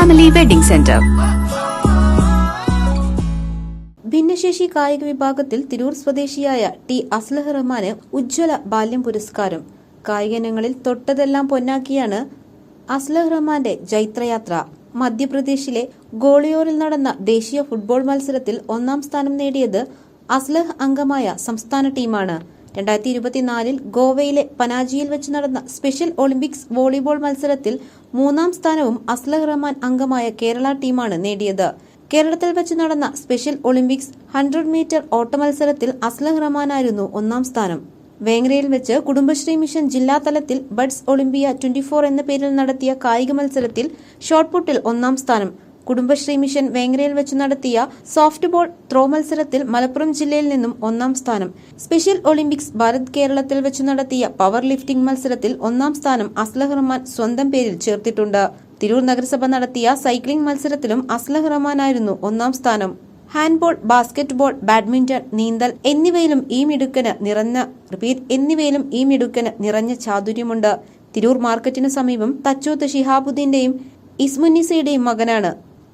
Family wedding centre ഭിന്നശേഷി കായിക വിഭാഗത്തിൽ തിരൂർ സ്വദേശിയായ ടി അസ്ലഹ് റഹ്മാന് ഉജ്ജ്വല ബാല്യം പുരസ്കാരം. കായിക ഇനങ്ങളിൽ തൊട്ടതെല്ലാം പൊന്നാക്കിയാണ് അസ്ലഹ് റഹ്മാന്റെ ജൈത്രയാത്ര. മധ്യപ്രദേശിലെ ഗോളിയോറിൽ നടന്ന ദേശീയ ഫുട്ബോൾ മത്സരത്തിൽ ഒന്നാം സ്ഥാനം നേടിയത് അസ്ലഹ് അംഗമായ സംസ്ഥാന ടീമാണ്. രണ്ടായിരത്തി ഇരുപത്തിനാലിൽ ഗോവയിലെ പനാജിയിൽ വെച്ച് നടന്ന സ്പെഷ്യൽ ഒളിമ്പിക്സ് വോളിബോൾ മത്സരത്തിൽ മൂന്നാം സ്ഥാനവും അസ്ലഹ് റഹ്മാൻ അംഗമായ കേരള ടീമാണ് നേടിയത്. കേരളത്തിൽ വെച്ച് നടന്ന സ്പെഷ്യൽ ഒളിമ്പിക്സ് ഹൺഡ്രഡ് മീറ്റർ ഓട്ട മത്സരത്തിൽ അസ്ലഹ് റഹ്മാനായിരുന്നു ഒന്നാം സ്ഥാനം. വേങ്ങരയിൽ വെച്ച് കുടുംബശ്രീ മിഷൻ ജില്ലാ തലത്തിൽ ബഡ്സ് ഒളിമ്പിയ ട്വന്റി എന്ന പേരിൽ നടത്തിയ കായിക മത്സരത്തിൽ ഷോട്ട്പുട്ടിൽ ഒന്നാം സ്ഥാനം. കുടുംബശ്രീ മിഷൻ വേങ്ങരയിൽ വെച്ച് നടത്തിയ സോഫ്റ്റ് ബോൾ ത്രോ മത്സരത്തിൽ മലപ്പുറം ജില്ലയിൽ നിന്നും ഒന്നാം സ്ഥാനം. സ്പെഷ്യൽ ഒളിമ്പിക്സ് ഭാരത് കേരളത്തിൽ വെച്ച് നടത്തിയ പവർ ലിഫ്റ്റിംഗ് മത്സരത്തിൽ ഒന്നാം സ്ഥാനം അസ്ലഹ് റഹ്മാൻ സ്വന്തം പേരിൽ ചേർത്തിട്ടുണ്ട്. തിരൂർ നഗരസഭ നടത്തിയ സൈക്ലിംഗ് മത്സരത്തിലും അസ്ലഹ് റഹ്മാനായിരുന്നു ഒന്നാം സ്ഥാനം. ഹാൻഡ്ബോൾ ബാസ്കറ്റ്ബോൾ ബാഡ്മിന്റൺ നീന്തൽ എന്നിവയിലും ഈ മിടുക്കന് നിറഞ്ഞ റിപ്പീറ്റ് എന്നിവയിലും ഈ മിടുക്കന് നിറഞ്ഞ ചാതുര്യമുണ്ട്. തിരൂർ മാർക്കറ്റിന് സമീപം തച്ചോത്ത് ഷിഹാബുദ്ദീന്റെയും ഇസ്മുന്നിസയുടെയും മകനാണ്.